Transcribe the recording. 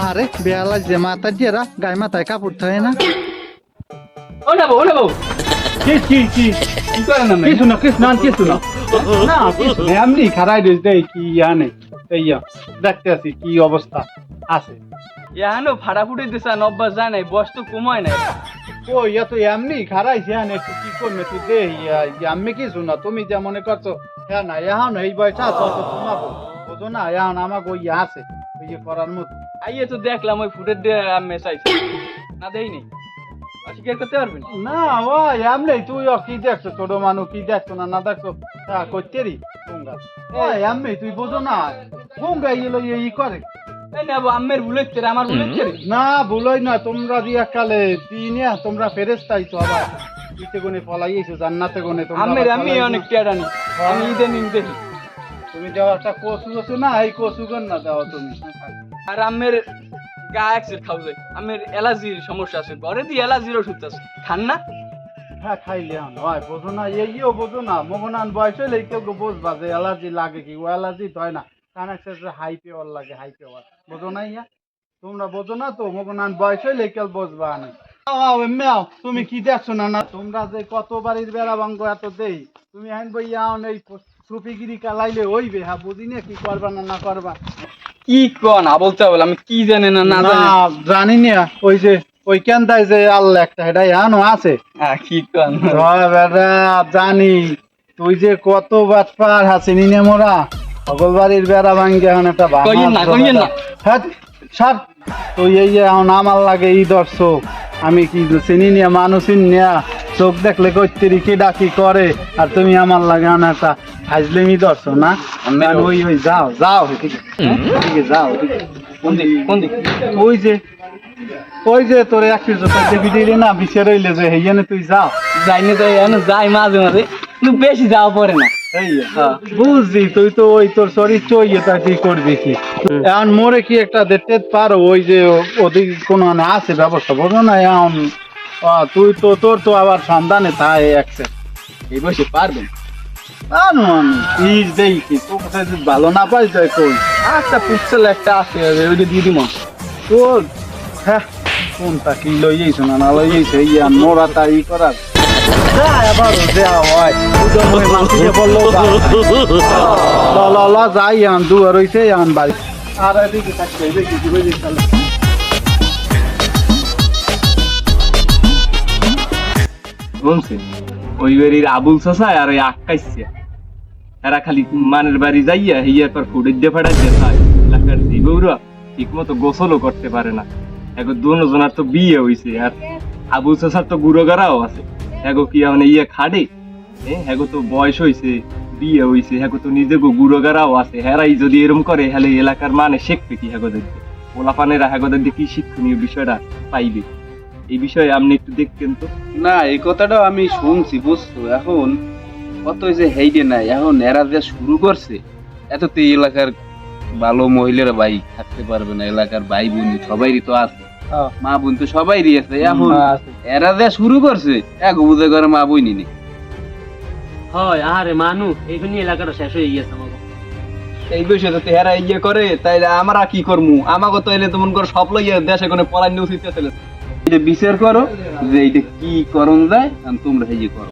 আরে বেলা যে মাথা দিয়ে গায়ে মাথায় কাপড় থাকে না। ও নেব ও নেব কি কি কি? কি করে না কিছু না কিছু না কিছু না এমনি খারাই রয়েছে দেই কি ইয়া নেই ইয়া দেখতে আছি কি অবস্থা আছে? এহানো ফাটাফুটি দিছা নব্বস যায় নাই বয়স তো কমায় নাই। ও ইয়া তো এমনি খারাইছে হ্যাঁ একটু কি করবে তুই দে ইয়া আমি কিছু না তুমি যা মনে করছ হ্যাঁ না এখন এই বয়সা তো তো তোমাকে বুঝো না এখন আমাকে ওই ইয়া আছে ওই করার মতো। আইয়ে তো দেখলাম ওই ফুটের দিয়ে মেশাইছে না দেই নেই অস্বীকার করতে পারবেন না? ও এমনি তুই কি দেখছ? ছোট মানুষ কি দেখছ না না দেখছ? হ্যাঁ করতেরি গঙ্গা ও এমনি তুই বুঝো না গঙ্গা ই করে। আমার না ভুলোই না তোমরা দিয়া কালে দিনে তোমরা ফেরেস্তাই তো আবার। ইতে গুনে পলাইয়েছো জান্নাতে গুনে তোমরা আম্মের আমি অনেক টেরানি আমি নিন দেখি তুমি দেওয়া একটা কচু আছে না এই কচু গন না দাও তুমি। আর আম্মের যায় অ্যালার্জির সমস্যা আছে, ঘরে দিয়ে অ্যালার্জির ওষুধ আছে। খান না? হ্যাঁ হয়, বোঝো না বোঝো না, মগনান বয়স কেউ কেউ যে অ্যালার্জি লাগে কি, ও অ্যালার্জি হয় না। হাই পেওয়ার লাগে, হাই পেওয়ার। বোঝো না, ইয়া? তোমরা বোঝো না তো, মগনান বয়স হলে কেউ বুঝবা না। তুমি কি দেখছ না না? তোমরা যে কত বাড়ির বেড়া ভাঙ্গ এত দেই, তুমি আইন বইয়া এই সুপিগিরি কালাইলে হইবে হ্যাঁ বুঝি না কি করবা না না করবা। কি কন? আবল চাবল আমি কি জানি না না জানি। জানি না ওই যে ওই কেন্দায় যে আল্লাহ একটা এটা আনো আছে। হ্যাঁ কি কন? বেটা জানি। তুই যে কত বাটপার হাসিনি নে মোরা। সকল বাড়ির বেড়া ভাঙ্গে এখন একটা না, কইয়েন না। হ্যাঁ সব। তুই এই যে এখন আমার লাগে এই দর্শক আমি কি চিনি নিয়ে মানুষই নিয়া চোখ দেখলে কইতেরি কি ডাকি করে? আর তুমি আমার লাগে এখন একটা হাজলেমি দর্শক না ওই ওই যাও যাও ঠিক আছে যাও ওই যে ওই যে তোর এক পিস দেখি দিলি না বিছে রইলে যে হেইয়ানে তুই যাও। তো এখন যাই মাঝে মাঝে। কিন্তু বেশি যাওয়া পড়ে না। এই বুঝছি তুই তো ওই তোর চরিত্র ইয়েটা কি করবি কি? এখন মোরে কি একটা দেখতে পারো ওই যে ওদিক কোনো মানে আছে ব্যবস্থা? বলো না এখন তুই তো তোর তো আবার সন্ধানে তাই একসে এই বসে পারবেন ভালো না পাই তাই কই একটা পিক্সেল একটা আছে ওইটা দিয়ে দিব তোর হ্যাঁ কোনটা কি লইয়েছো না না লইয়েছো ইয়া মোরা তাই করার। হ্যাঁ, আর এদিকে থাকতে দেখি কি বুঝিস তাহলে শুনছে ওই বাড়ির আবুল আর ওই এরা খালি মানের বাড়ি যাইয়া হিয়া পর ফুটের দিয়ে এলাকার ঠিক মতো গোসলও করতে পারে না। এখন দুনো জনার তো বিয়ে আর আবুল তো আছে। কি মানে ইয়ে খাড়ে হ্যাগো তো বয়স হইছে, বিয়ে হইছে হ্যাগো তো নিজে গুড়ো গাড়াও আছে। হেরাই যদি এরম করে, হেলে এলাকার মানে শিখবে কি হ্যাগো দেখবে পোলাপানেরা হ্যাগো দেখবে কি শিক্ষণীয় বিষয়টা পাইবে? এই বিষয়ে আপনি একটু দেখতেন তো। না এই কথাটাও আমি শুনছি বুঝছ? এখন কত যে হেইডে নাই এখন এরা যে শুরু করছে এত তো এলাকার ভালো মহিলারা ভাই থাকতে পারবে না এলাকার ভাই বোন সবাইরই তো আছে। হ্যাঁ। মা বোন তো সবাইরই আছে এখন এরা যে শুরু করছে এক বুঝে করে মা বই নিনি হয় আরে মানু এইখানে এলাকাটা শেষ হয়ে গেছে আমার এই বিষয়ে তো হেরা ইয়ে করে তাই আমরা কি করমু? আমাকে তো এলে তেমন করে সব লইয়ে দেশে কোনো পলাইন উচিত এটা বিচার করো যে এইটা কি করণ যায় তোমরা হেজি করো